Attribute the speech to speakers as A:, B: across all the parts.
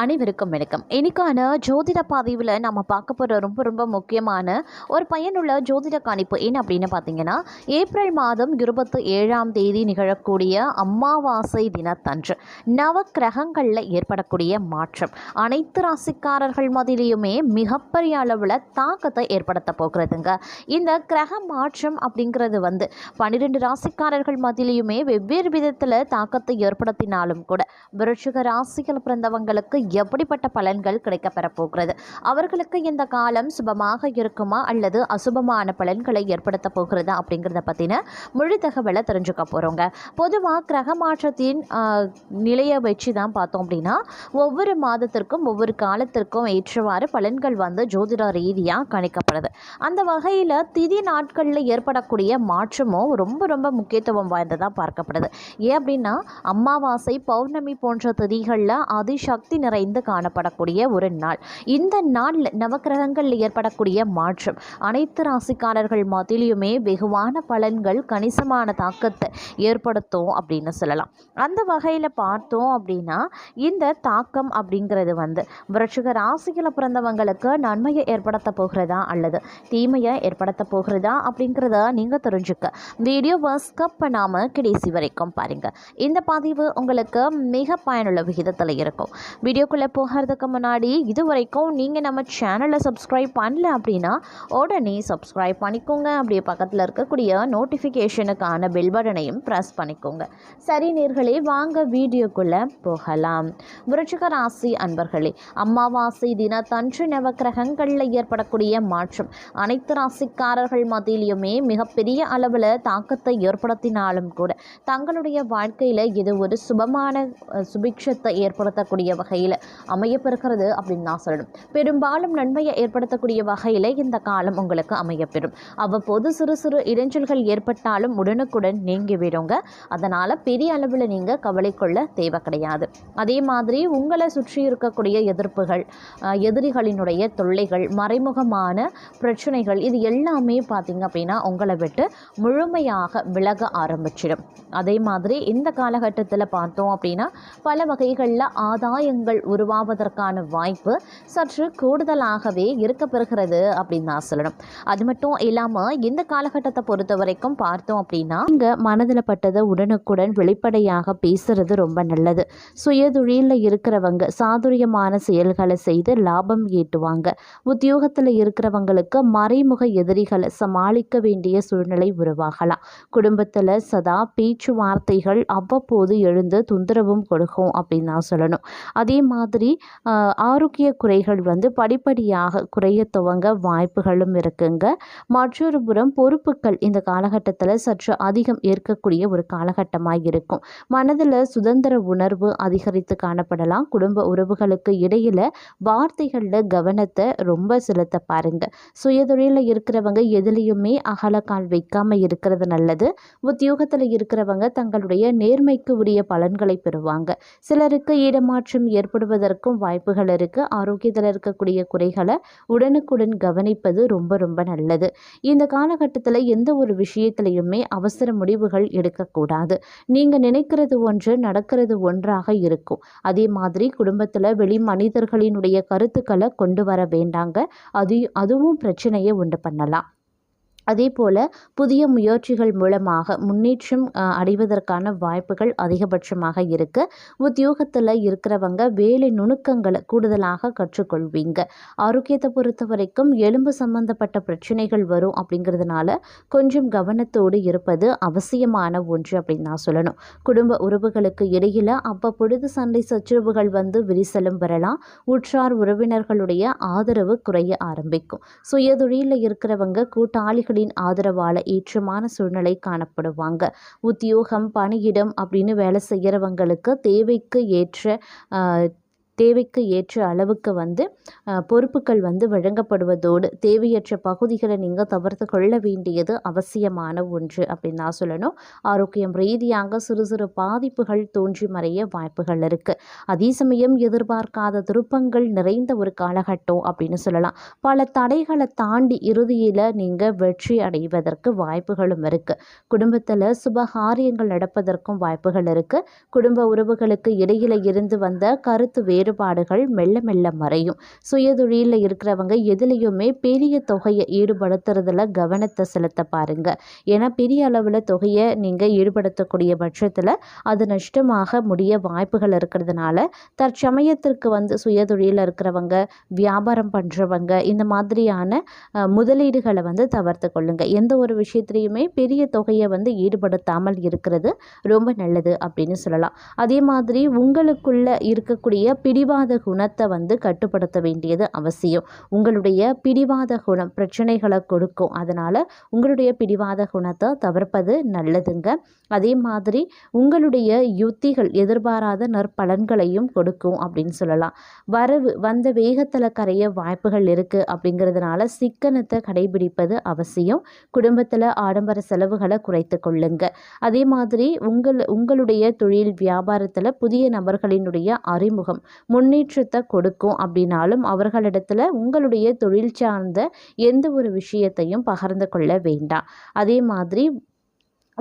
A: அனைவருக்கும் வணக்கம். இன்னைக்கான ஜோதிட பதிவில் நம்ம பார்க்க போகிற ரொம்ப ரொம்ப முக்கியமான ஒரு பயனுள்ள ஜோதிட கணிப்பு என்ன அப்படின்னு பார்த்தீங்கன்னா ஏப்ரல் மாதம் இருபத்தி ஏழாம் தேதி நிகழக்கூடிய அமாவாசை தினத்தன்று நவ கிரகங்களில் ஏற்படக்கூடிய மாற்றம். அனைத்து ராசிக்காரர்கள் மதிலையுமே மிகப்பெரிய அளவில் தாக்கத்தை ஏற்படுத்த போகிறதுங்க. இந்த கிரக மாற்றம் அப்படிங்கிறது வந்து பன்னிரெண்டு ராசிக்காரர்கள் மத்தியிலையுமே வெவ்வேறு விதத்தில் தாக்கத்தை ஏற்படுத்தினாலும் கூட விருட்சிக ராசிகள் பிறந்தவங்களுக்கு எப்படிப்பட்ட பலன்கள் கிடைக்கப்பெறப் போகிறது அவர்களுக்கு இந்த காலம் சுபமாக இருக்குமா? அல்லது அசுபமான பலன்களை ஏற்படுத்த போகிறதா? அப்படிங்கிறத பற்றின முழு தகவலை தெரிஞ்சுக்க போகிறோங்க பொதுவாக கிரக மாற்றத்தின் நிலையை வச்சு தான் பார்த்தோம் அப்படின்னா ஒவ்வொரு மாதத்திற்கும் ஒவ்வொரு காலத்திற்கும் ஏற்றவாறு பலன்கள் வந்து ஜோதிட ரீதியாக கணிக்கப்படுது. அந்த வகையில் திதி நாட்களில் ஏற்படக்கூடிய மாற்றமும் ரொம்ப ரொம்ப முக்கியத்துவம் வாய்ந்ததாக பார்க்கப்படுது. ஏன் அப்படின்னா அமாவாசை பௌர்ணமி போன்ற திதிகளில் அதிசக்தி நிறைந்து காணப்படக்கூடிய ஒரு நாள். இந்த நாளில் நவக்கிரகங்களில் ஏற்படக்கூடிய மாற்றம். அனைத்து ராசிக்காரர்கள் மத்தியிலுமே வெகுவான பலன்கள் கணிசமான தாக்கத்தை ஏற்படுத்தும் அப்படின்னு சொல்லலாம். அந்த வகையில் பார்த்தோம் அப்படின்னா இந்த தாக்கம் அப்படிங்கிறது வந்து விரட்சிக ராசியில் பிறந்தவங்களுக்கு நன்மையை ஏற்படுத்த போகிறதா அல்லது தீமையை ஏற்படுத்த போகிறதா அப்படிங்கிறத நீங்கள் தெரிஞ்சுக்க. வீடியோ ஸ்கப் பண்ணாமல் கடைசி வரைக்கும் பாருங்கள் இந்த பதிவு உங்களுக்கு மிக பயனுள்ள விகிதத்தில் இருக்கும். வீடியோ வீடியோக்குள்ளே போகிறதுக்கு முன்னாடி இது வரைக்கும் நீங்கள் நம்ம சேனலை சப்ஸ்கிரைப் பண்ணல அப்படின்னா உடனே சப்ஸ்கிரைப் பண்ணிக்கோங்க. அப்படியே பக்கத்தில் இருக்கக்கூடிய நோட்டிஃபிகேஷனுக்கான பெல் பட்டனையும் ப்ரெஸ் பண்ணிக்கோங்க. சரி நேர்களே வாங்க வீடியோக்குள்ளே போகலாம். விருச்சிக ராசி அன்பர்களே அமாவாசை தினத்தன்று நவக்கிரகங்களில் ஏற்படக்கூடிய மாற்றம். அனைத்து ராசிக்காரர்கள் மத்தியிலுமே மிகப்பெரிய அளவில் தாக்கத்தை ஏற்படுத்தினாலும் கூட தங்களுடைய வாழ்க்கையில் இது ஒரு சுபமான சுபிக்ஷத்தை ஏற்படுத்தக்கூடிய வகையில் அமையப்பெறுகிறது அப்படின்னு நான் சொல்லணும். பெரும்பாலும் நன்மையை ஏற்படுத்தக்கூடிய வகையில் இந்த காலம் உங்களுக்கு அமையப்பெறும். அவ்வப்போது சிறு சிறு இடைஞ்சல்கள் ஏற்பட்டாலும் உடனுக்குடன் நீங்கி விடுங்க. அதனால் பெரிய அளவில் நீங்கள் கவலை கொள்ள தேவை கிடையாது. அதே மாதிரி உங்களை சுற்றி இருக்கக்கூடிய எதிர்ப்புகள் எதிரிகளினுடைய தொல்லைகள் மறைமுகமான பிரச்சனைகள் இது எல்லாமே பார்த்தீங்க அப்படின்னா உங்களை விட்டு முழுமையாக விலக ஆரம்பிச்சிடும். அதே மாதிரி இந்த காலகட்டத்தில் பார்த்தோம் அப்படின்னா பல வகைகளில் ஆதாயங்கள் உருவாவதற்கான வாய்ப்பு சற்று கூடுதலாகவே இருக்கப்பெறுகிறது அப்படின்னு தான் சொல்லணும். அது மட்டும் இல்லாமல் இந்த காலகட்டத்தை பொறுத்த வரைக்கும் பார்த்தோம் அப்படின்னா இங்கே மனதில் பட்டதை உடனுக்குடன் வெளிப்படையாக பேசுறது ரொம்ப நல்லது. சுயதொழிலில் இருக்கிறவங்க சாதுரியமான செயல்களை செய்து லாபம் ஈட்டுவாங்க. உத்தியோகத்தில் இருக்கிறவங்களுக்கு மறைமுக எதிரிகளை சமாளிக்க வேண்டிய சூழ்நிலை உருவாகலாம். குடும்பத்தில் சதா பேச்சுவார்த்தைகள் அவ்வப்போது எழுந்து தொந்தரவும் கொடுக்கும் அப்படின்னு நான் சொல்லணும். அதே மாதிரி ஆரோக்கிய குறைகள் வந்து படிப்படியாக குறைய துவங்க வாய்ப்புகளும் இருக்குங்க. மற்றொரு புறம் பொறுப்புகள் இந்த காலகட்டத்தில் சற்று அதிகம் ஏற்கக்கூடிய ஒரு காலகட்டமாக இருக்கும். மனதில் சுதந்திர உணர்வு அதிகரித்து காணப்படலாம். குடும்ப உறவுகளுக்கு இடையில் வார்த்தைகளில் கவனத்தை ரொம்ப செலுத்த பாருங்க. சுயதொழிலில் இருக்கிறவங்க எதுலேயுமே அகலக்கால் வைக்காமல் இருக்கிறது நல்லது. உத்தியோகத்தில் இருக்கிறவங்க தங்களுடைய நேர்மைக்கு உரிய பலன்களை பெறுவாங்க. சிலருக்கு இடமாற்றம் ஏற்படுவதற்கும் வாய்ப்புகள் இருக்கு. ஆரோக்கியத்தில் இருக்கக்கூடிய குறைகளை உடனுக்குடன் கவனிப்பது ரொம்ப ரொம்ப நல்லது. இந்த காலகட்டத்தில் எந்த ஒரு விஷயத்திலையுமே அவசர முடிவுகள் எடுக்கக்கூடாது. நீங்கள் நினைக்கிறது ஒன்று நடக்கிறது ஒன்றாக இருக்கும். அதே மாதிரி குடும்பத்தில் வெளி மனிதர்களினுடைய கருத்துக்களை கொண்டு வர வேண்டாங்க. அது அதுவும் பிரச்சனையை உண்டு பண்ணலாம். அதே போல் புதிய முயற்சிகள் மூலமாக முன்னேற்றம் அடைவதற்கான வாய்ப்புகள் அதிகபட்சமாக இருக்குது உத்தியோகத்தில் இருக்கிறவங்க வேலை நுணுக்கங்களை கூடுதலாக கற்றுக்கொள்வீங்க. ஆரோக்கியத்தை பொறுத்த வரைக்கும் எலும்பு சம்பந்தப்பட்ட பிரச்சனைகள் வரும் அப்படிங்கிறதுனால கொஞ்சம் கவனத்தோடு இருப்பது அவசியமான ஒன்று அப்படின்னு நான் சொல்லணும். குடும்ப உறவுகளுக்கு இடையில் அப்போ பொழுது சண்டை சச்சரவுகள் வந்து விரிசலும் வரலாம். உற்றார் உறவினர்களுடைய ஆதரவு குறைய ஆரம்பிக்கும். சுயதொழிலில் இருக்கிறவங்க கூட்டாளிகளின் ஆதரவால் ஏற்றமான சூழ்நிலை காணப்படுவாங்க. உத்தியோகம் பணியிடம் அப்படின்னு வேலை செய்கிறவங்களுக்கு தேவைக்கு ஏற்ற தேவைக்கு ஏற்ற அளவுக்கு வந்து பொறுப்புகள் வந்து வழங்கப்படுவதோடு தேவையற்ற பகுதிகளை நீங்கள் தவிர்த்து கொள்ள வேண்டியது அவசியமான ஒன்று அப்படின்னு நான் சொல்லணும். ஆரோக்கியம் ரீதியாக சிறு சிறு பாதிப்புகள் தோன்றி மறைய வாய்ப்புகள் இருக்குது அதே சமயம் எதிர்பார்க்காத திருப்பங்கள் நிறைந்த ஒரு காலகட்டம் அப்படின்னு சொல்லலாம். பல தடைகளை தாண்டி இறுதியில் நீங்கள் வெற்றி அடைவதற்கு வாய்ப்புகளும் இருக்குது குடும்பத்தில் சுபகாரியங்கள் நடப்பதற்கும் வாய்ப்புகள் இருக்குது குடும்ப உறவுகளுக்கு இடையில இருந்து வந்த கருத்து வேறு வேறுபாடுகள் மெல்ல மெல்ல மறையும். சுயதொழிலில் இருக்கிறவங்க எதுலேயுமே பெரிய தொகையை ஈடுபடுத்துறதுல கவனத்தை செலுத்த பாருங்க. ஏன்னா பெரிய அளவில் தொகையை நீங்கள் ஈடுபடுத்தக்கூடிய பட்சத்தில் அது நஷ்டமாக முடிய வாய்ப்புகள் இருக்கிறதுனால தற்சமயத்திற்கு வந்து சுயதொழிலில் இருக்கிறவங்க வியாபாரம் பண்ணுறவங்க இந்த மாதிரியான முதலீடுகளை வந்து தவிர்த்து கொள்ளுங்க. எந்த ஒரு விஷயத்துலையுமே பெரிய தொகையை வந்து ஈடுபடுத்தாமல் இருக்கிறது ரொம்ப நல்லது அப்படின்னு சொல்லலாம். அதே மாதிரி உங்களுக்குள்ள இருக்கக்கூடிய பிடி பிடிவாத குணத்தை வந்து கட்டுப்படுத்த வேண்டியது அவசியம். உங்களுடைய பிடிவாத குணம் பிரச்சனைகளை கொடுக்கும். அதனால் உங்களுடைய பிடிவாத குணத்தை தவிர்ப்பது நல்லதுங்க. அதே மாதிரி உங்களுடைய யுத்திகள் எதிர்பாராத நற்பலன்களையும் கொடுக்கும் அப்படின்னு சொல்லலாம். வரவு வந்த வேகத்தில் கரைய வாய்ப்புகள் இருக்குது அப்படிங்கிறதுனால சிக்கனத்தை கடைபிடிப்பது அவசியம். குடும்பத்தில் ஆடம்பர செலவுகளை குறைத்து கொள்ளுங்க. அதே மாதிரி உங்கள் உங்களுடைய தொழில் வியாபாரத்தில் புதிய நபர்களினுடைய அறிமுகம் முன்னேற்றத்தை கொடுக்கும் அப்படின்னாலும் அவர்களிடத்துல உங்களுடைய தொழில் சார்ந்த எந்த ஒரு விஷயத்தையும் பகிர்ந்து கொள்ள வேண்டாம். அதே மாதிரி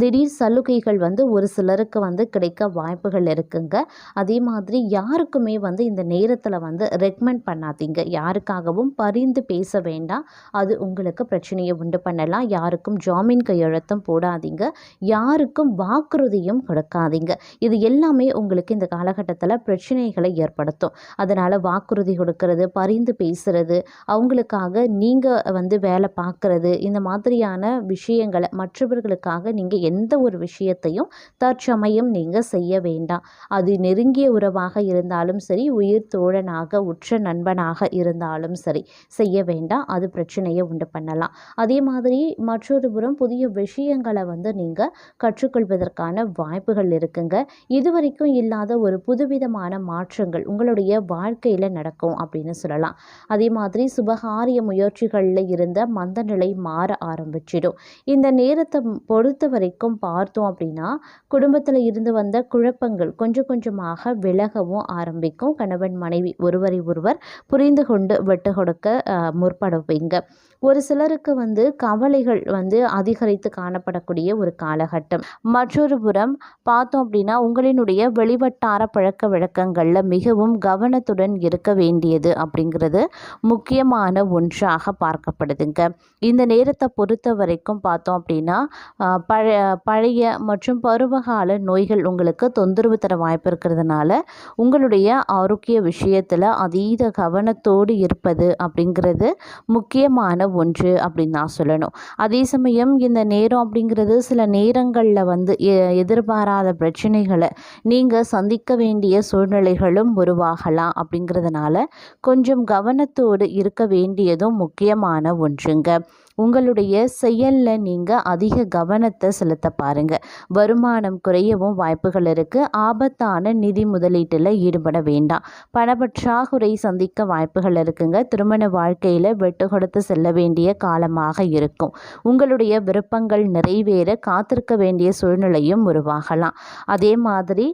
A: திடீர் சலுகைகள் வந்து ஒரு சிலருக்கு வந்து கிடைக்க வாய்ப்புகள் இருக்குங்க. அதே மாதிரி யாருக்குமே வந்து இந்த நேரத்தில் வந்து ரெக்கமெண்ட் பண்ணாதீங்க. யாருக்காகவும் பரிந்து பேச வேண்டாம். அது உங்களுக்கு பிரச்சனையை உண்டு பண்ணலாம். யாருக்கும் ஜாமீன் கையெழுத்தும் போடாதீங்க. யாருக்கும் வாக்குறுதியும் கொடுக்காதீங்க. இது எல்லாமே உங்களுக்கு இந்த காலகட்டத்தில் பிரச்சனைகளை ஏற்படுத்தும். அதனால் வாக்குறுதி கொடுக்கறது பரிந்து பேசுறது அவங்களுக்காக நீங்கள் வந்து வேலை பார்க்குறது இந்த மாதிரியான விஷயங்களை மற்றவர்களுக்காக நீங்கள் எந்த ஒரு விஷயத்தையும் தற்சமயம் நீங்கள் செய்ய வேண்டாம். அது நெருங்கிய உறவாக இருந்தாலும் சரி உயிர் தோழனாக உற்ற நண்பனாக இருந்தாலும் சரி செய்ய வேண்டாம். அது பிரச்சனையை உண்டு பண்ணலாம். அதே மாதிரி மற்றொரு புறம் புதிய விஷயங்களை வந்து நீங்கள் கற்றுக்கொள்வதற்கான வாய்ப்புகள் இருக்குங்க. இதுவரைக்கும் இல்லாத ஒரு புதுவிதமான மாற்றங்கள் உங்களுடைய வாழ்க்கையில் நடக்கும் அப்படின்னு சொல்லலாம். அதே மாதிரி சுபகாரிய முயற்சிகளில் இருந்த மந்தநிலை மாற ஆரம்பிச்சிடும். இந்த நேரத்தை பொறுத்தவரை வரைக்கும் பார்த்தோம் அப்படின்னா குடும்பத்தில் இருந்து வந்த குழப்பங்கள் கொஞ்சம் கொஞ்சமாக விலகவும் ஆரம்பிக்கும். கணவன் மனைவி ஒருவரை ஒருவர் புரிந்து கொண்டு விட்டு கொடுக்க முற்படுவீங்க. ஒரு சிலருக்கு வந்து கவலைகள் வந்து அதிகரித்து காணப்படக்கூடிய ஒரு காலகட்டம். மற்றொரு புறம் பார்த்தோம் அப்படின்னா உங்களினுடைய வெளிவட்டார பழக்க வழக்கங்களில் மிகவும் கவனத்துடன் இருக்க வேண்டியது அப்படிங்கிறது முக்கியமான ஒன்றாக பார்க்கப்படுதுங்க. இந்த நேரத்தை பொறுத்த வரைக்கும் பார்த்தோம் அப்படின்னா பழ பழைய மற்றும் பருவகால நோய்கள் உங்களுக்கு தொந்தரவு தர வாய்ப்பு இருக்கிறதுனால உங்களுடைய ஆரோக்கிய விஷயத்தில் அதீத கவனத்தோடு இருப்பது அப்படிங்கிறது முக்கியமான ஒன்று அப்படின்னு நான் சொல்லணும். அதே சமயம் இந்த நேரம் அப்படிங்கிறது சில நேரங்களில் வந்து எ- எதிர்பாராத பிரச்சனைகளை நீங்கள் சந்திக்க வேண்டிய சூழ்நிலைகளும் உருவாகலாம் அப்படிங்கிறதுனால கொஞ்சம் கவனத்தோடு இருக்க வேண்டியதும் முக்கியமான ஒன்றுங்க. உங்களுடைய செயலில் நீங்கள் அதிக கவனத்தை செலுத்த பாருங்கள் வருமானம் குறையவும் வாய்ப்புகள் இருக்குது ஆபத்தான நிதி முதலீட்டில் ஈடுபட வேண்டாம். பணப்பற்றாக்குறை சந்திக்க வாய்ப்புகள் இருக்குங்க. திருமண வாழ்க்கையில் வெட்டு கொடுத்து செல்ல வேண்டிய காலமாக இருக்கும். உங்களுடைய விருப்பங்கள் நிறைவேற காத்திருக்க வேண்டிய சூழ்நிலையும் உருவாகலாம். அதே மாதிரி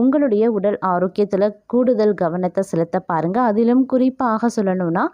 A: உங்களுடைய உடல் ஆரோக்கியத்தில் கூடுதல் கவனத்தை செலுத்த பாருங்கள் அதிலும் குறிப்பாக சொல்லணும்னா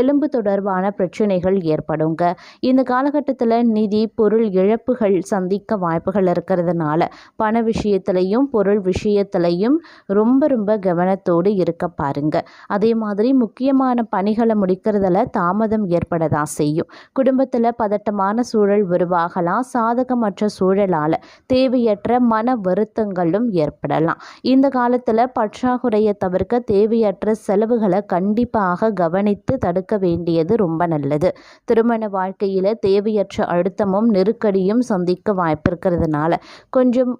A: எலும்பு தொடர்பான பிரச்சனைகள் ஏற்படுங்க. இந்த காலகட்டத்தில் நிதி பொருள் இழப்புகள் சந்திக்க வாய்ப்புகள் இருக்கிறதுனால பண விஷயத்திலையும் பொருள் விஷயத்திலையும் ரொம்ப ரொம்ப கவனத்தோடு இருக்க பாருங்க. அதே மாதிரி முக்கியமான பணிகளை முடிக்கிறதுல தாமதம் ஏற்பட தான் செய்யும். குடும்பத்தில் பதட்டமான சூழல் உருவாகலாம். சாதகமற்ற சூழலால் தேவையற்ற மன வருத்தங்களும் ஏற்படலாம். இந்த காலத்தில் பற்றாக்குறையை தவிர்க்க தேவையற்ற செலவுகளை கண்டிப்பாக கவனித்து தடுக்க வேண்டியது ரொம்ப நல்லது. திருமண வாழ்க்கையில் தேவையற்ற அழுத்தமும் நெருக்கடியும் சந்திக்க வாய்ப்பிருக்கிறதுனால கொஞ்சம்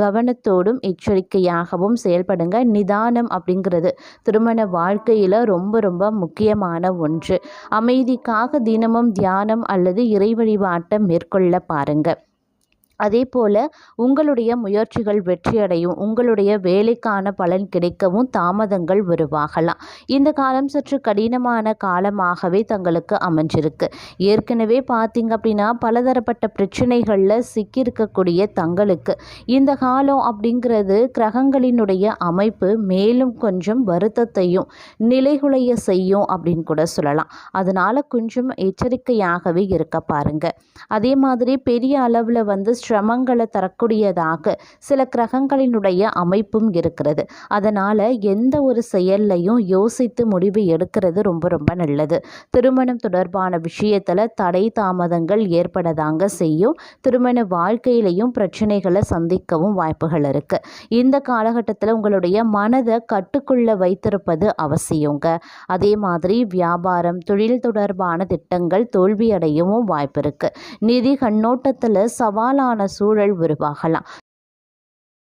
A: கவனத்தோடும் எச்சரிக்கையாகவும் செயல்படுங்க. நிதானம் அப்படிங்கிறது திருமண வாழ்க்கையில் ரொம்ப ரொம்ப முக்கியமான ஒன்று. அமைதிக்காக தினமும் தியானம் அல்லது இறை வழிபாட்டை மேற்கொள்ள பாருங்கள் அதே போல் உங்களுடைய முயற்சிகள் வெற்றியடையும். உங்களுடைய வேலைக்கான பலன் கிடைக்கவும் தாமதங்கள் உருவாகலாம். இந்த காலம் சற்று கடினமான காலமாகவே தங்களுக்கு அமைஞ்சிருக்கு. ஏற்கனவே பார்த்தீங்க அப்படின்னா பலதரப்பட்ட பிரச்சனைகளில் சிக்கியிருக்கக்கூடிய தங்களுக்கு இந்த காலம் அப்படிங்கிறது கிரகங்களினுடைய அமைப்பு மேலும் கொஞ்சம் வருத்தத்தையும் நிலைகுலைய செய்யும் அப்படின்னு கூட சொல்லலாம். அதனால் கொஞ்சம் எச்சரிக்கையாகவே இருக்க பாருங்க. அதே மாதிரி பெரிய அளவில் வந்து சிரமங்களை தரக்கூடியதாக சில கிரகங்களினுடைய அமைப்பும் இருக்கிறது. அதனால் எந்த ஒரு செயல்லையும் யோசித்து முடிவு எடுக்கிறது ரொம்ப ரொம்ப நல்லது. திருமணம் தொடர்பான விஷயத்தில் தடை தாமதங்கள் ஏற்படதாங்க செய்யும். திருமண வாழ்க்கையிலையும் பிரச்சனைகளை சந்திக்கவும் வாய்ப்புகள் இருக்குது இந்த காலகட்டத்தில் உங்களுடைய மனதை கட்டுக்குள்ள வைத்திருப்பது அவசியங்க. அதே மாதிரி வியாபாரம் தொழில் தொடர்பான திட்டங்கள் தோல்வியடையவும் வாய்ப்பு இருக்குது நிதி கண்ணோட்டத்தில் சவாலான சூழல் உருவாகலாம்.